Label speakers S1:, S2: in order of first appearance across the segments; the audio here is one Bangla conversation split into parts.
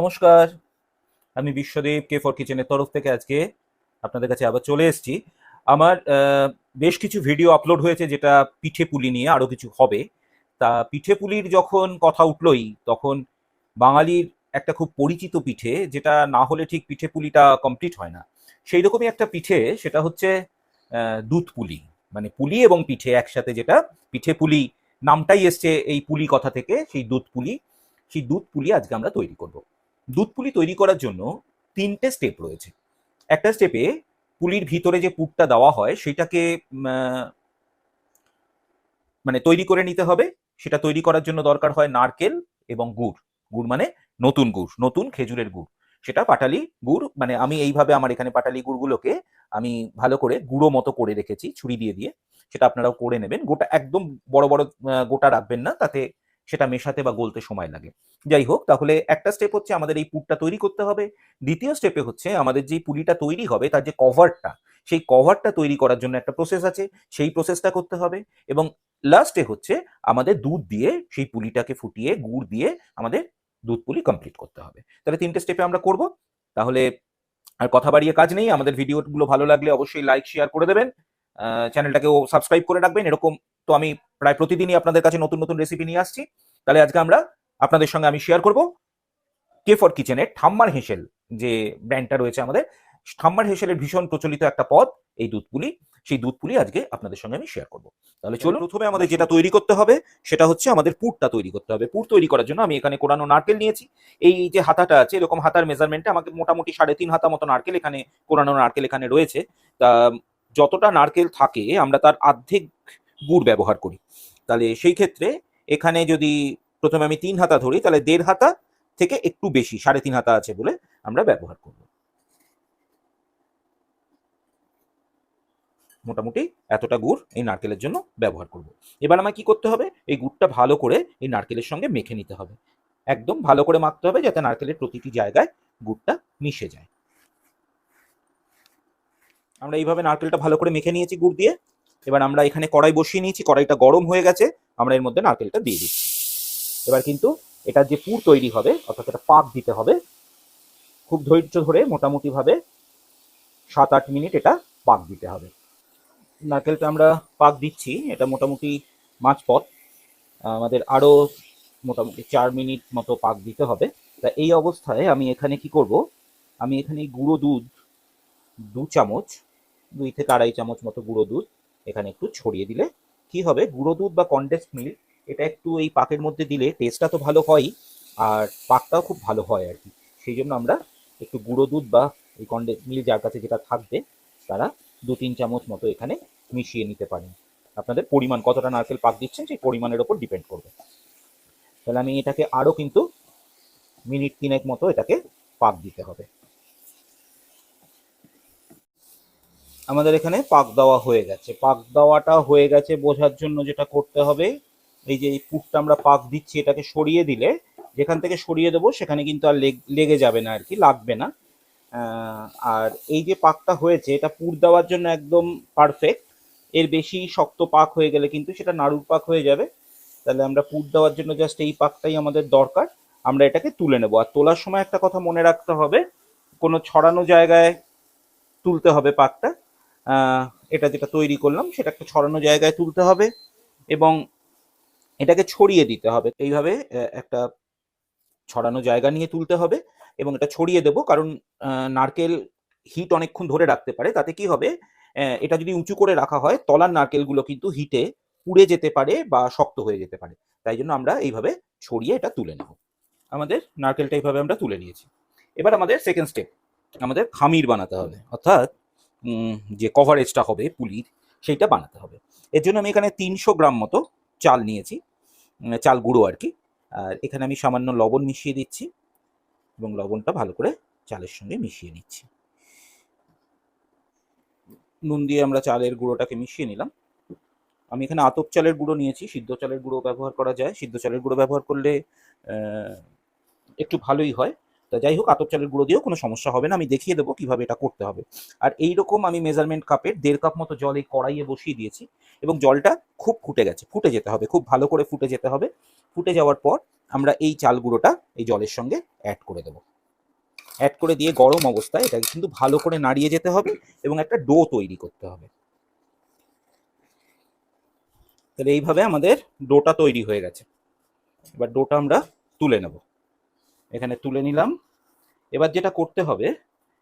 S1: নমস্কার। আমি বিশ্বদেব কে ফর কিচেনের তরফ থেকে আজকে আপনাদের কাছে আবার চলে এসেছি। আমার বেশ কিছু ভিডিও আপলোড হয়েছে যেটা পিঠে পুলি নিয়ে আরও কিছু হবে। তা পিঠে পুলির যখন কথা উঠলোই, তখন বাঙালির একটা খুব পরিচিত পিঠে, যেটা না হলে ঠিক পিঠে পুলিটা কমপ্লিট হয় না। সেই রকমই একটা পিঠে, সেটা হচ্ছে দুধ পুলি। মানে পুলি এবং পিঠে একসাথে যেটা পিঠে পুলি নামটাই এসছে এই পুলি কথা থেকে, সেই দুধ পুলি। সেই দুধ পুলি আজকে আমরা তৈরি করব। দুধ পুলি তৈরি করার জন্য তিনটে স্টেপ রয়েছে। একটা স্টেপে পুলির ভিতরে যে পুরটা দেওয়া হয়, সেটাকে মানে তৈরি করে নিতে হবে। সেটা তৈরি করার জন্য দরকার হয় নারকেল এবং গুড়। গুড় মানে নতুন গুড়, নতুন খেজুরের গুড়। সেটা পাটালি গুড় মানে আমি এইভাবে আমার এখানে পাটালি গুড়গুলোকে আমি ভালো করে গুঁড়ো মতো করে রেখেছি, ছুরি দিয়ে দিয়ে। সেটা আপনারাও করে নেবেন। গোটা একদম বড় বড় গোটা রাখবেন না, তাতে সেটা মেশাতে বা গলতে সময় লাগে। যাই হোক, তাহলে একটা স্টেপ হচ্ছে আমাদের এই পুরটা তৈরি করতে হবে। দ্বিতীয় স্টেপে হচ্ছে আমাদের যে পুলিটা তৈরি হবে, তার যে কভারটা সেই কভারটা তৈরি করার জন্য একটা প্রসেস আছে। সেই প্রসেসটা করতে হবে এবং লাস্টে হচ্ছে আমাদের দুধ দিয়ে সেই পুলিটাকে ফুটিয়ে, গুড় দিয়ে আমাদের দুধ পুলি কমপ্লিট করতে হবে। তাহলে তিনটে স্টেপে আমরা করব। তাহলে আর কথা বাড়িয়ে কাজ নেই। আমাদের ভিডিওগুলো ভালো লাগলে অবশ্যই লাইক শেয়ার করে দেবেন। চ্যানেলটাকেও সাবস্ক্রাইব করে রাখবেন। এরকম তো আমি প্রায় প্রতিদিনই আপনাদের কাছে নতুন নতুন রেসিপি নিয়ে আসছি। তাহলে আজকে আমরা আপনাদের সঙ্গে আমি শেয়ার করব কে ফর কিচেনের ঠাম্মার হেসেল যে ব্র্যান্ডটা রয়েছে আমাদের। ঠাম্মার হেসেলের ভীষণ প্রচলিত একটা পদ এই দুধ পুলি সেই দুধ পুলি আজকে আপনাদের সঙ্গে আমি শেয়ার করব। তাহলে চলুন প্রথমে আমাদের যেটা তৈরি করতে হবে সেটা হচ্ছে আমাদের পুরটা তৈরি করতে হবে। পুর তৈরি করার জন্য আমি এখানে কোরানো নারকেল নিয়েছি। এই যে হাতাটা আছে এরকম হাতার মেজারমেন্টে আমাকে মোটামুটি সাড়ে তিন হাতা মতো নারকেল এখানে কোরানো নারকেল এখানে রয়েছে। তা যতটা নারকেল থাকে আমরা তার অর্ধেক গুড় ব্যবহার করি। তাহলে সেই ক্ষেত্রে এখানে যদি প্রথমে আমি তিন হাতা ধরি, তাহলে দেড় হাতা থেকে একটু বেশি, সাড়ে তিন হাতা আছে বলে আমরা ব্যবহার করব। মোটামুটি এতটা গুড় এই নারকেলের জন্য ব্যবহার করব। এবার আমায় কি করতে হবে? এই গুড়টা ভালো করে এই নারকেলের সঙ্গে মেখে নিতে হবে। একদম ভালো করে মাখতে হবে যাতে নারকেলের প্রতিটি জায়গায় গুড়টা মিশে যায়। আমরা এইভাবে নারকেলটা ভালো করে মেখে নিয়েছি গুড় দিয়ে। এবার আমরা এখানে কড়াই বসিয়ে নিয়েছি, কড়াইটা গরম হয়ে গেছে, আমরা এর মধ্যে নারকেলটা দিয়ে দিচ্ছি। এবার কিন্তু এটার যে পুর তৈরি হবে, অর্থাৎ এটা পাক দিতে হবে, খুব ধৈর্য ধরে মোটামুটিভাবে সাত আট মিনিট এটা পাক দিতে হবে। নারকেলটা আমরা পাক দিচ্ছি, এটা মোটামুটি মাঝ পথ আমাদের আরও মোটামুটি চার মিনিট মতো পাক দিতে হবে। তা এই অবস্থায় আমি এখানে কি করব, আমি এখানে গুঁড়ো দুধ দু চামচ, দুই থেকে আড়াই চামচ মতো গুঁড়ো দুধ এখানে একটু ছড়িয়ে দিলে কি হবে? গুঁড়ো দুধ বা কন্ডেন্স মিল্ক এটা একটু এই পাকের মধ্যে দিলে টেস্টটা তো ভালো হয়ই আর পাকটাও খুব ভালো হয় আর কি। সেই জন্য আমরা একটু গুঁড়ো দুধ বা এই কন্ডেন্স মিল্ক যার কাছে যেটা থাকবে, তারা দু তিন চামচ মতো এখানে মিশিয়ে নিতে পারেন। আপনাদের পরিমাণ, কতটা নারকেল পাক দিচ্ছেন সেই পরিমাণের ওপর ডিপেন্ড করবে। তাহলে আমি এটাকে আরও কিন্তু মিনিট তিনেক মতো এটাকে পাক দিতে হবে। আমাদের এখানে পাক দেওয়া হয়ে গেছে। পাক দেওয়াটা হয়ে গেছে বোঝার জন্য যেটা করতে হবে, এই যে এই পুরটা আমরা পাক দিচ্ছি এটাকে সরিয়ে দিলে, যেখান থেকে সরিয়ে দেবো সেখানে কিন্তু আর লেগ- যাবে না আর কি, লাগবে না। আর এই যে পাকটা হয়েছে, এটা পুর দেওয়ার জন্য একদম পারফেক্ট এর বেশি শক্ত পাক হয়ে গেলে কিন্তু সেটা নাড়ুর পাক হয়ে যাবে। তাহলে আমরা পুর দেওয়ার জন্য জাস্ট এই পাকটাই আমাদের দরকার। আমরা এটাকে তুলে নেব। আর তোলার সময় একটা কথা মনে রাখতে হবে, কোনো ছড়ানো জায়গায় তুলতে হবে পাকটা। এটা যেটা তৈরি করলাম, সেটা একটা ছড়ানো জায়গায় তুলতে হবে এবং এটাকে ছড়িয়ে দিতে হবে। এইভাবে একটা ছড়ানো জায়গা নিয়ে তুলতে হবে এবং এটা ছড়িয়ে দেবো, কারণ নারকেল হিট অনেকক্ষণ ধরে রাখতে পারে। তাতে কি হবে এটা যদি উঁচু করে রাখা হয়, তলার নারকেলগুলো কিন্তু হিটে পুড়ে যেতে পারে বা শক্ত হয়ে যেতে পারে। তাই জন্য আমরা এইভাবে ছড়িয়ে এটা তুলে নেব। আমাদের নারকেলটা এইভাবে আমরা তুলে নিয়েছি। এবার আমাদের সেকেন্ড স্টেপ আমাদের খামির বানাতে হবে। অর্থাৎ যে কভারেজটা হবে পুলির, সেইটা বানাতে হবে। এর জন্য আমি এখানে তিনশো গ্রাম মতো চাল নিয়েছি চাল গুঁড়ো আর কি। আর এখানে আমি সামান্য লবণ মিশিয়ে দিচ্ছি এবং লবণটা ভালো করে চালের সঙ্গে মিশিয়ে নিচ্ছি। নুন দিয়ে আমরা চালের গুঁড়োটাকে মিশিয়ে নিলাম। আমি এখানে আতপ চালের গুঁড়ো নিয়েছি, সিদ্ধ চালের গুঁড়ো ব্যবহার করা যায়। সিদ্ধ চালের গুঁড়ো ব্যবহার করলে একটু ভালোই হয়। তা যাই হোক, আতপ চালের গুঁড়ো দিয়েও কোনো সমস্যা হবে না। আমি দেখিয়ে দেবো কীভাবে এটা করতে হবে। আর এই রকম আমি মেজারমেন্ট কাপের দেড় কাপ মতো জল এই কড়াইয়ে বসিয়ে দিয়েছি এবং জলটা খুব ফুটে গেছে। ফুটে যেতে হবে, খুব ভালো করে ফুটে যেতে হবে। ফুটে যাওয়ার পর আমরা এই চাল গুঁড়োটা এই জলের সঙ্গে অ্যাড করে দেবো। অ্যাড করে দিয়ে গরম অবস্থায় এটাকে কিন্তু ভালো করে নাড়িয়ে যেতে হবে এবং একটা ডো তৈরি করতে হবে। তাহলে এইভাবে আমাদের ডোটা তৈরি হয়ে গেছে। এবার ডোটা আমরা তুলে নেব। এখানে তুলে নিলাম। এবার যেটা করতে হবে,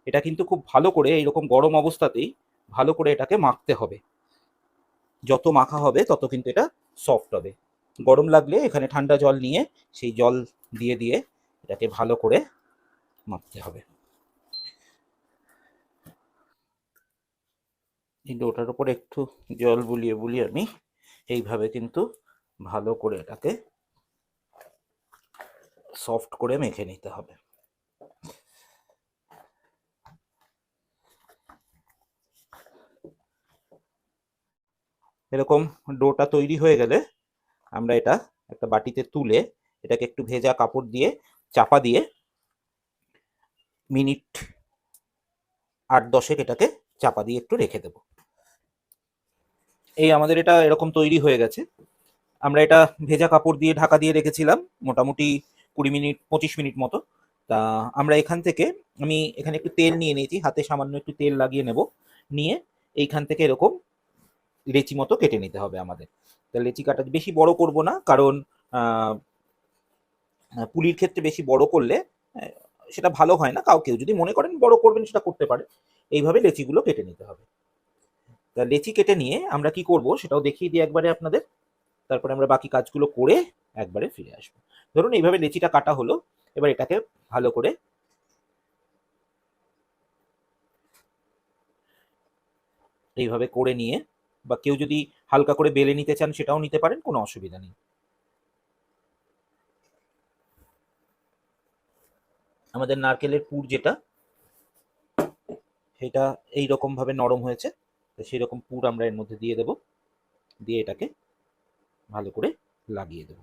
S1: এটা কিন্তু খুব ভালো করে এইরকম গরম অবস্থাতেই ভালো করে এটাকে মাখতে হবে। যত মাখা হবে, তত কিন্তু এটা সফট হবে। গরম লাগলে এখানে ঠান্ডা জল নিয়ে সেই জল দিয়ে দিয়ে এটাকে ভালো করে মাখতে হবে। কিন্তু ওটার উপর একটু জল বুলিয়ে বুলিয়ে আমি এইভাবে কিন্তু ভালো করে এটাকে সফট করে মেখে নিতে হবে। এরকম ডোটা তৈরি হয়ে গেলে আমরা এটা একটা বাটিতে তুলে এটাকে একটু ভেজা কাপড় দিয়ে চাপা দিয়ে মিনিট আট দশেক এটাকে চাপা দিয়ে একটু রেখে দেব। এই আমাদের এটা এরকম তৈরি হয়ে গেছে। আমরা এটা ভেজা কাপড় দিয়ে ঢাকা দিয়ে রেখেছিলাম। মোটামুটি কুড়ি মিনিট, পঁচিশ মিনিট মতো। তা আমরা এখান থেকে, আমি এখানে একটু তেল নিয়ে নিয়েছি, হাতে সামান্য একটু তেল লাগিয়ে নেব। নিয়ে এইখান থেকে এরকম লেচি মতো কেটে নিতে হবে আমাদের। তা লেচি কাটা বেশি বড় করব না, কারণ পুলির ক্ষেত্রে বেশি বড় করলে সেটা ভালো হয় না। কাউ কেউ যদি মনে করেন বড় করবেন, সেটা করতে পারে। এইভাবে লেচিগুলো কেটে নিতে হবে। তা লেচি কেটে নিয়ে আমরা কি করব, সেটাও দেখিয়ে দিই একবারে আপনাদের। তারপরে আমরা বাকি কাজগুলো করে একবারে ফিরে আসব। ধরুন এইভাবে লেচিটা কাটা হলো, এবার এটাকে ভালো করে এইভাবে করে নিয়ে বা কেউ যদি হালকা করে বেলে নিতে চান সেটাও নিতে পারেন, কোনো অসুবিধা নেই। আমাদের নারকেলের পুর যেটা, সেটা এই রকম ভাবে নরম হয়েছে সেই রকম পুর আমরা এর মধ্যে দিয়ে দেব, দিয়ে এটাকে ভালো করে লাগিয়ে দেব।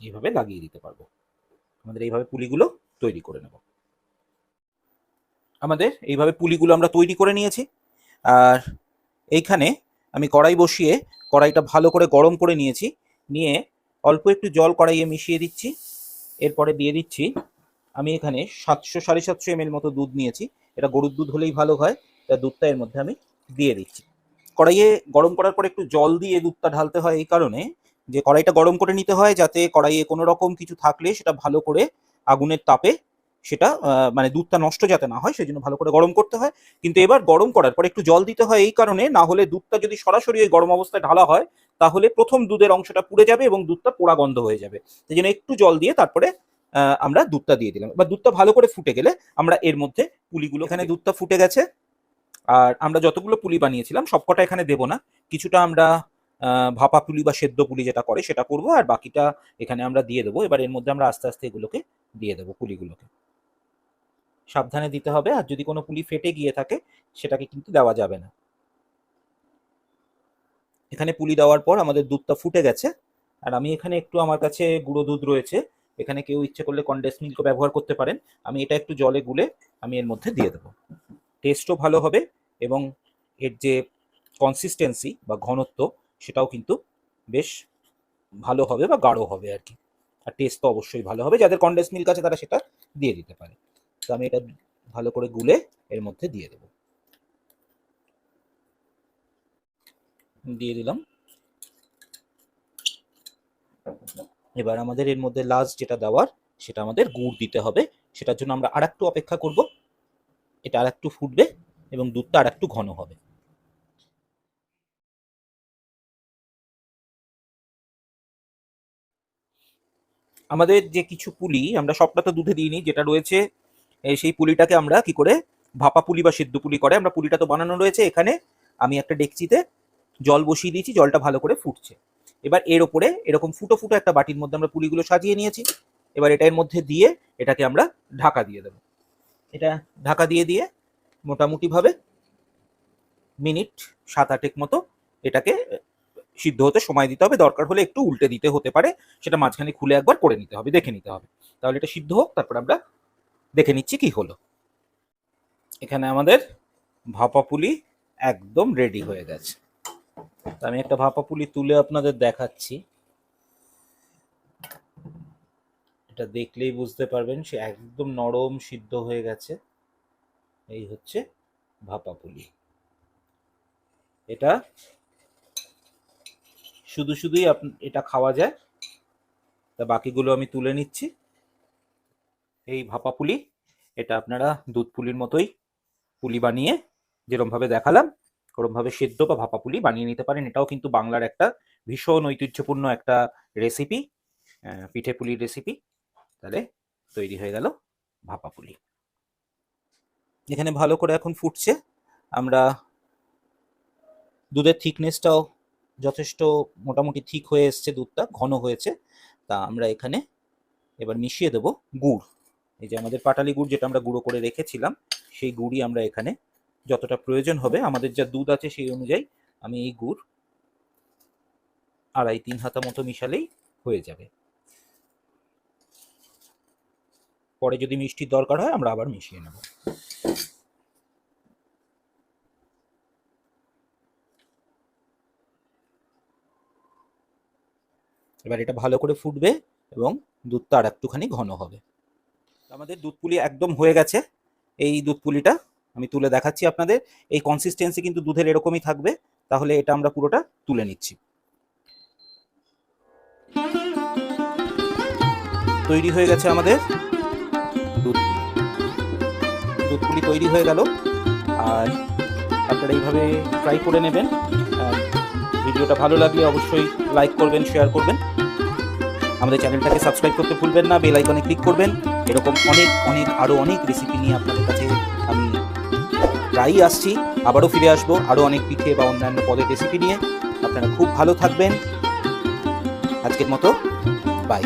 S1: এইভাবে লাগিয়ে দিতে পারব। আমাদের এইভাবে পুলিগুলো তৈরি করে নেব। আমাদের এইভাবে পুলিগুলো আমরা তৈরি করে নিয়েছি। আর এইখানে আমি কড়াই বসিয়ে কড়াইটা ভালো করে গরম করে নিয়েছি। নিয়ে অল্প একটু জল কড়াইয়ে মিশিয়ে দিচ্ছি। এরপরে দিয়ে দিচ্ছি, আমি এখানে সাতশো সাড়ে সাতশো এম মতো দুধ নিয়েছি। এটা গরুর দুধ হলেই ভালো হয়, তা দুধটা এর মধ্যে আমি দিয়ে দিচ্ছি। কড়াইয়ে গরম করার পর একটু জল দিয়ে দুধটা ঢালতে হয় এই কারণে যে কড়াইটা গরম করে নিতে হয় যাতে কড়াইয়ে কোনো রকম কিছু থাকলে সেটা ভালো করে আগুনের তাপে সেটা মানে দুধটা নষ্ট যাতে না হয় সেই জন্য ভালো করে গরম করতে হয়। কিন্তু এবার গরম করার পর একটু জল দিতে হয় এই কারণে, না হলে দুধটা যদি সরাসরি ওই গরম অবস্থায় ঢালা হয় তাহলে প্রথম দুধের অংশটা পুড়ে যাবে এবং দুধটা পোড়া গন্ধ হয়ে যাবে। সেই জন্য একটু জল দিয়ে তারপরে আমরা দুধটা দিয়ে দিলাম। এবার দুধটা ভালো করে ফুটে গেলে আমরা এর মধ্যে পুলিগুলো এখানে দুধটা ফুটে গেছে। আর আমরা যতগুলো পুলি বানিয়েছিলাম সবকটা এখানে দেবো না। কিছুটা আমরা ভাপা পুলি বা সেদ্ধ পুলি যেটা করে সেটা করব আর বাকিটা এখানে আমরা দিয়ে দেবো। এবার এর মধ্যে আমরা আস্তে আস্তে এগুলোকে দিয়ে দেবো পুলিগুলোকে। সাবধানে দিতে হবে আর যদি কোনো পুলি ফেটে গিয়ে থাকে সেটাকে কিন্তু দেওয়া যাবে না। এখানে পুলি দেওয়ার পর আমাদের দুধটা ফুটে গেছে। আর আমি এখানে একটু আমার কাছে গুঁড়ো দুধ রয়েছে। এখানে কেউ ইচ্ছে করলে কন্ডেন্স মিল্কও ব্যবহার করতে পারেন। আমি এটা একটু জলে গুলে আমি এর মধ্যে দিয়ে দেবো। টেস্টও ভালো হবে এবং এর যে কনসিস্টেন্সি বা ঘনত্ব সেটাও কিন্তু বেশ ভালো হবে বা গাঢ় হবে আর কি। আর টেস্ট তো অবশ্যই ভালো হবে। যাদের কন্ডেন্স মিল্ক আছে তারা সেটা দিয়ে দিতে পারে। তো আমি এটা ভালো করে গুলে এর মধ্যে দিয়ে দেব। দিয়ে দিলাম। এবার আমাদের এর মধ্যে লাস্ট যেটা দেওয়ার, সেটা আমাদের গুড় দিতে হবে। সেটার জন্য আমরা আরেকটু অপেক্ষা করব। এটা আরেকটু ফুটবে এবং দুধটা আরেকটু ঘন হবে। আমাদের যে কিছু পুলি, আমরা সবটা তো দুধে দিইনি, যেটা রয়েছে সেই পুলিটাকে আমরা কি করে, ভাপা পুলি বা সিদ্ধ পুলি করে, আমরা পুলিটা তো বানানো রয়েছে এখানে। আমি একটা ডেকচিতে জল বসিয়ে দিয়েছি, জলটা ভালো করে ফুটছে। এবার এর ওপরে এরকম ফুটো ফুটো একটা বাটির মধ্যে আমরা পুলিগুলো সাজিয়ে নিয়েছি। এবার এটা এর মধ্যে দিয়ে এটাকে আমরা ঢাকা দিয়ে দেবো। এটা ঢাকা দিয়ে দিয়ে মোটামুটিভাবে মিনিট সাত আটেক মতো এটাকে সিদ্ধ হতে সময় দিতে হবে। দরকার হলে একটু উল্টে দিতে হতে পারে। সেটা মাঝখানে খুলে একবার করে নিতে হবে, দেখে নিতে হবে। তাহলে এটা সিদ্ধ হোক, তারপর আমরা দেখে নিচ্ছি কি হলো। এখানে আমাদের ভাপা পুলি একদম রেডি হয়ে গেছে। আমি একটা ভাপা পুলি তুলে আপনাদের দেখাচ্ছি। এটা দেখলেই বুঝতে পারবেন সে একদম নরম, সিদ্ধ হয়ে গেছে। এই হচ্ছে ভাপা পুলি। এটা শুধু শুধুই এটা খাওয়া যায়। তা বাকিগুলো আমি তুলে নিচ্ছি। এই ভাপা পুলি, এটা আপনারা দুধ পুলির মতোই পুলি বানিয়ে যেরমভাবে দেখালাম ওরমভাবে সেদ্ধ বা ভাপা পুলি বানিয়ে নিতে পারেন। এটাও কিন্তু বাংলার একটা ভীষণ ঐতিহ্যপূর্ণ একটা রেসিপি পিঠে পুলির রেসিপি তাহলে তৈরি হয়ে গেল ভাপা পুলি এখানে ভালো করে এখন ফুটছে। আমরা দুধের থিকনেসটাও যথেষ্ট মোটামুটি ঠিক হয়ে এসছে দুধটা, ঘন হয়েছে। তা আমরা এখানে এবার মিশিয়ে দেব গুড়। এই যে আমাদের পাটালি গুড় যেটা আমরা গুঁড়ো করে রেখেছিলাম, সেই গুড়ই আমরা এখানে যতটা প্রয়োজন হবে, আমাদের যা দুধ আছে সেই অনুযায়ী আমি এই গুড় আড়াই তিন হাতা মতো মিশালেই হয়ে যাবে। পরে যদি মিষ্টির দরকার হয়, আমরা আবার মিশিয়ে নেব। এবার এটা ভালো করে ফুটবে এবং দুধটা আর একটুখানি ঘন হবে। আমাদের দুধ পুলি একদম হয়ে গেছে। এই দুধ পুলিটা আমি তুলে দেখাচ্ছি আপনাদের। এই কনসিস্টেন্সি কিন্তু দুধের এরকমই থাকবে। তাহলে এটা আমরা পুরোটা তুলে নিচ্ছি। তৈরি হয়ে গেছে আমাদের দুধ। পুলি দুধ পুলি তৈরি হয়ে গেল। আর আপনারা এইভাবে ট্রাই করে নেবেন। ভিডিওটা ভালো লাগলে অবশ্যই লাইক করবেন শেয়ার করবেন। আমাদের চ্যানেলটাকে সাবস্ক্রাইব করতে ভুলবেন না। বেল আইকনে ক্লিক করবেন। এরকম অনেক অনেক আরও অনেক রেসিপি নিয়ে আপনাদের কাছে আমি প্রায়ই আসছি, আবারও ফিরে আসব, আরও অনেক পিঠে বা অন্যান্য পদের রেসিপি নিয়ে। আপনারা খুব ভালো থাকবেন। আজকের মতো বাই